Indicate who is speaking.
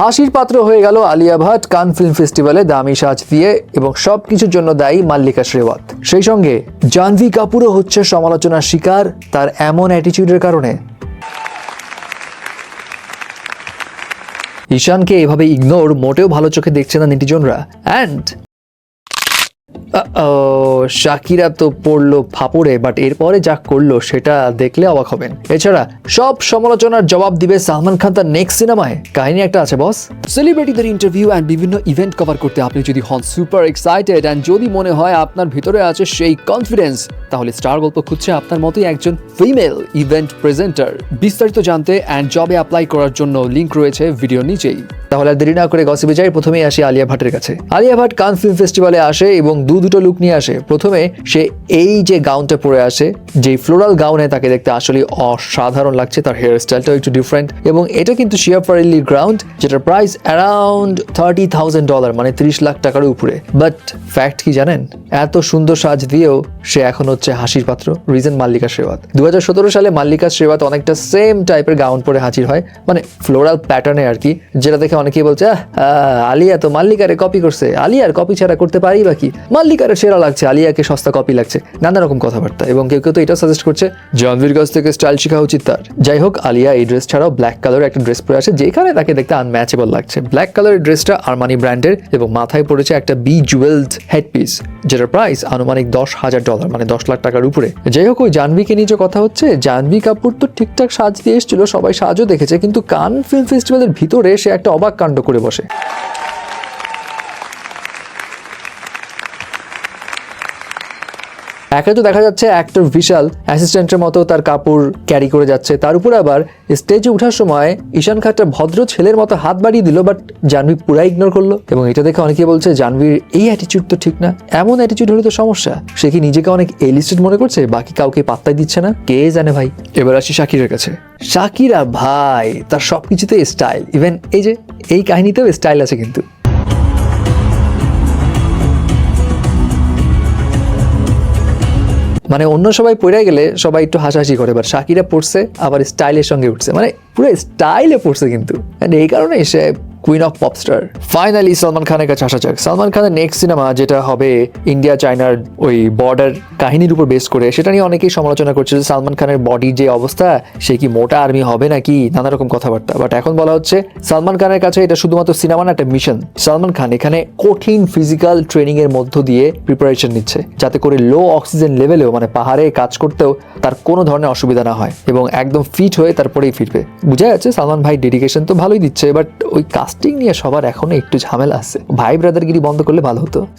Speaker 1: হাসির পাত্র হয়ে গেল আলিয়া ভাট কান ফিল্ম ফেস্টিভ্যালে দামি সাজ দিয়ে এবং সব কিছুর জন্য দায়ী মাল্লিকা শ্রেওয়াত। সেই সঙ্গে জাহ্নবী কাপুরও হচ্ছে সমালোচনার শিকার তার এমন অ্যাটিচিউডের কারণে। ঈশানকে এভাবে ইগনোর মোটেও ভালো চোখে দেখছে না নেটিজনরা। অ্যান্ড শাকিরা তো পড়ল ফাপড়ে বাট এরপরে যা করল সেটা দেখলে অবাক হবেন। এছাড়া, সব সমালোচনার জবাব দিবে সালমান খান তার নেক্সট সিনেমায় কাহিনী একটা আছে বস
Speaker 2: সেলিব্রিটিদের ইন্টারভিউ অ্যান্ড বিভিন্ন ইভেন্ট কভার করতে আপনি যদি হন সুপার এক্সাইটেড অ্যান্ড যদি মনে হয় আপনার ভিতরে আছে সেই কনফিডেন্স তাহলে স্টার গল্প খুঁজছে আপনার মতোই একজন ফিমেল ইভেন্ট প্রেজেন্টার বিস্তারিত জানতে অ্যান্ড জবে অ্যাপ্লাই করার জন্য লিংক রয়েছে ভিডিও নিচেই।
Speaker 1: তাহলে দেরি না করে গসিপে যাই, প্রথমেই আসি আলিয়া ভাটের কাছে। আলিয়া ভাট কান ফিল্ম ফেস্টিভ্যালে আসে এবং দু দুটো লুক নিয়ে আসে। প্রথমে সে এই যে গাউনটা পরে আসে যে ফ্লোরাল গাউনে তাকে দেখতে আসলে অসাধারণ লাগছে, তার হেয়ার স্টাইলটাও একটু ডিফারেন্ট এবং এটা কিন্তু শিয়া ফারেল্লির গ্রাউন্ড যেটার price around thirty thousand dollar মানে ত্রিশ লাখ টাকার উপরে। বাট ফ্যাক্ট কি জানেন? এত সুন্দর সাজ দিয়েও সে এখন হচ্ছে হাসির পাত্র রিজন মাল্লিকা শ্রেওয়াত দু সালে মাল্লিকা শ্রেওয়াত অনেকটা সেম টাইপের গাউন পরে হাজির হয় মানে ফ্লোরাল প্যাটার্নে আর কি যেটা দেখে অনেকেই বলছে "আহ, আহ, আলিয়া তো মাল্লিকারে কপি করছে আলিয়ার কপি ছাড়া করতে পারি বা কি? মাল্লিকারে সেরা লাগছে আলিয়াকে সস্তা কপি লাগছে নানা রকম কথাবার্তা এবং কেউ কেউ তো এটাও সাজেস্ট করছে জনবীর কাছ থেকে স্টাইল শেখা উচিত তার। যাই হোক আলিয়া এই ড্রেস ছাড়াও ব্ল্যাক কালারের একটা ড্রেস পরে আসে যেখানে তাকে দেখতে আনম্যাচেবল লাগছে। ব্ল্যাক কালারের ড্রেসটা আরমানি ব্র্যান্ডের এবং মাথায় পড়েছে একটা বি জুয়েলড হেডপিস যেটার প্রাইস আনুমানিক দশ হাজার ডলার মানে দশ লাখ টাকার উপরে। যাই হোক, ওই জাহ্নবীকে নিয়ে যে কথা হচ্ছে, জাহ্নবী কাপুর তো ঠিকঠাক সাজ দিয়ে এসেছিল, সবাই সাজও দেখেছে, কিন্তু কান ফিল্ম ফেস্টিভ্যালের ভিতরে সে একটা অবাক কাণ্ড করে বসে। একে তো দেখা যাচ্ছে অ্যাক্টর বিশাল অ্যাসিস্ট্যান্টের মতো তার কাপড় ক্যারি করে যাচ্ছে। তার উপরে আবার স্টেজে ওঠার সময় ঈশান খাটটা ভদ্র ছেলের মতো হাত বাড়িয়ে দিল বাট জাহ্নবী পুরাই ইগনোর করল। এবং এটা দেখে অনেকে বলছে জাহ্নবীর এই অ্যাটিচিউড তো ঠিক না। এমন অ্যাটিচিউড হলে তো সমস্যা। সে কি নিজেকে অনেক এলিস্টেড মনে করছে? বাকি কাউকে পাত্তাই দিচ্ছে না? কে জানে ভাই। এবার আসি শাকিরের কাছে। শাকিরা ভাই, তার সব কিছুতে স্টাইল ইভেন এই যে, এই কাহিনীতেও স্টাইল আছে কিন্তু। মানে অন্য সবাই পড়ে গেলে সবাই একটু হাসাহাসি করে এবার শাকিরা পড়ছে, আবার স্টাইলের সঙ্গে উঠছে। মানে পুরো স্টাইলে পড়ছে কিন্তু। এই কারণে সে queen of popstar finally Salman খানের কাছে আসা যাক। সলমান খানের নেক্সট সিনেমা যেটা হবে ইন্ডিয়া চায়নার ওই বর্ডার কাহিনীর উপর বেস করে, সেটা নিয়ে অনেকেই সমালোচনা করছে যে সালমান খানের বডির যে অবস্থা, সে কি মোটা আর্মি হবে নাকি নানা রকম কথাবার্তা। বাট এখন বলা হচ্ছে সালমান খানের কাছে এটা শুধুমাত্র সিনেমা না, একটা মিশন সালমান খান এখানে কঠিন ফিজিক্যাল ট্রেনিং এর মধ্য দিয়ে প্রিপারেশন নিচ্ছে, যাতে করে লো অক্সিজেন লেভেলেও মানে পাহাড়ে কাজ করতেও তার কোনো ধরনের অসুবিধা না হয়। এবং একদম ফিট হয়ে তারপরেই ফিরবে। বুঝা যাচ্ছে সালমান ভাই ডেডিকেশন তো ভালোই দিচ্ছে বাট ওই কাস্টিং নিয়ে সবার এখনও একটু ঝামেলা আছে। ভাই ব্রাদারগিরি বন্ধ করলে ভালো হতো।